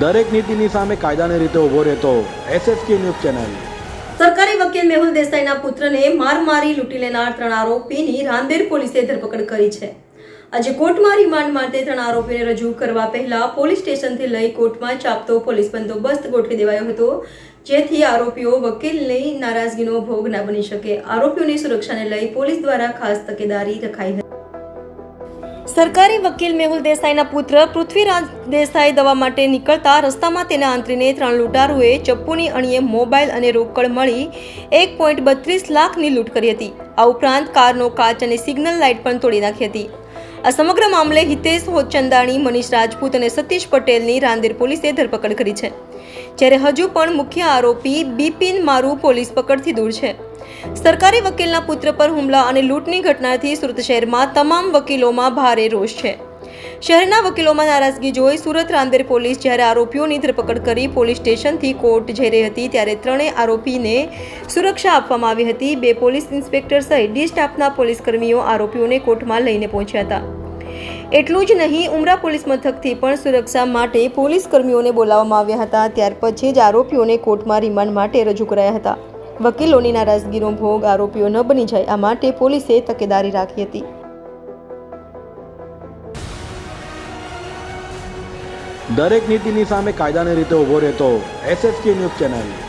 દરેક નીતિની સામે કાયદાની રીતે ઊભો રહેતો એસએસકે ન્યૂઝ ચેનલ. સરકારી વકીલ મેહુલ દેસાઈના પુત્રને માર મારી લૂંટી લેનાર ત્રણ આરોપીની રાંદેર પોલીસે ધરપકડ કરી છે. આજે કોર્ટમાં રિમાન્ડ માટે ત્રણ આરોપીને રજૂ કરવા પહેલા પોલીસ સ્ટેશનથી લઈ કોર્ટમાં ચાપતો પોલીસ બંદોબસ્ત ગોઠવી દેવાયો હતો, જેથી આરોપીઓ વકીલની નારાજગીનો ભોગ ના બની શકે. આરોપીઓની સુરક્ષાને લઈ પોલીસ દ્વારા ખાસ તકેદારી રખાઈ હતી. સરકારી વકીલ મેહુલ દેસાઈના પુત્ર પૃથ્વીરાજ દેસાઈ દવા માટે નીકળતા રસ્તામાં તેના આંતરીને ત્રણ લૂંટારુએ ચપ્પુની અણીએ મોબાઈલ અને રોકડ મળી એક પોઈન્ટ બત્રીસ લાખની લૂંટ કરી હતી. આ ઉપરાંત કારનો કાચ અને સિગ્નલ લાઇટ પણ તોડી નાખી હતી. આ સમગ્ર મામલે હિતેશ હોચંદાણી, મનીષ રાજપૂત અને સતીશ પટેલની રાંદેર પોલીસે ધરપકડ કરી છે. જ્યારે હજુ પણ મુખ્ય આરોપી બિપિન મારુ પોલીસ પકડથી દૂર છે. સરકારી વકીલના પુત્ર પર હુમલા અને લૂંટની ઘટનાથી સુરત શહેરમાં તમામ વકીલોમાં ભારે રોષ છે. શહેરના વકીલોમાં નારાજગી જોઈ સુરત રાંદેર પોલીસ જ્યારે આરોપીઓની ધરપકડ કરી પોલીસ સ્ટેશનથી કોર્ટ જઈ રહી હતી ત્યારે ત્રણેય આરોપીને સુરક્ષા આપવામાં આવી હતી. બે પોલીસ ઇન્સ્પેક્ટર સહિત ડી સ્ટાફના પોલીસ આરોપીઓને કોર્ટમાં લઈને પહોંચ્યા હતા. એટલું જ નહીં, ઉમરા પોલીસ મથકથી પણ સુરક્ષા માટે પોલીસ કર્મીઓને બોલાવવામાં આવ્યા હતા. ત્યાર પછી જ આરોપીઓને કોર્ટમાં રિમાન્ડ માટે રજૂ કરાયા હતા. વકીલોની નારાજગીનો ભોગ આરોપીઓ ન બની જાય, આ માટે પોલીસે તકેદારી રાખી હતી. દરેક નીતિની સામે કાયદાની રીતે ઊભો રહેતો એસએસકે ન્યૂઝ ચેનલ.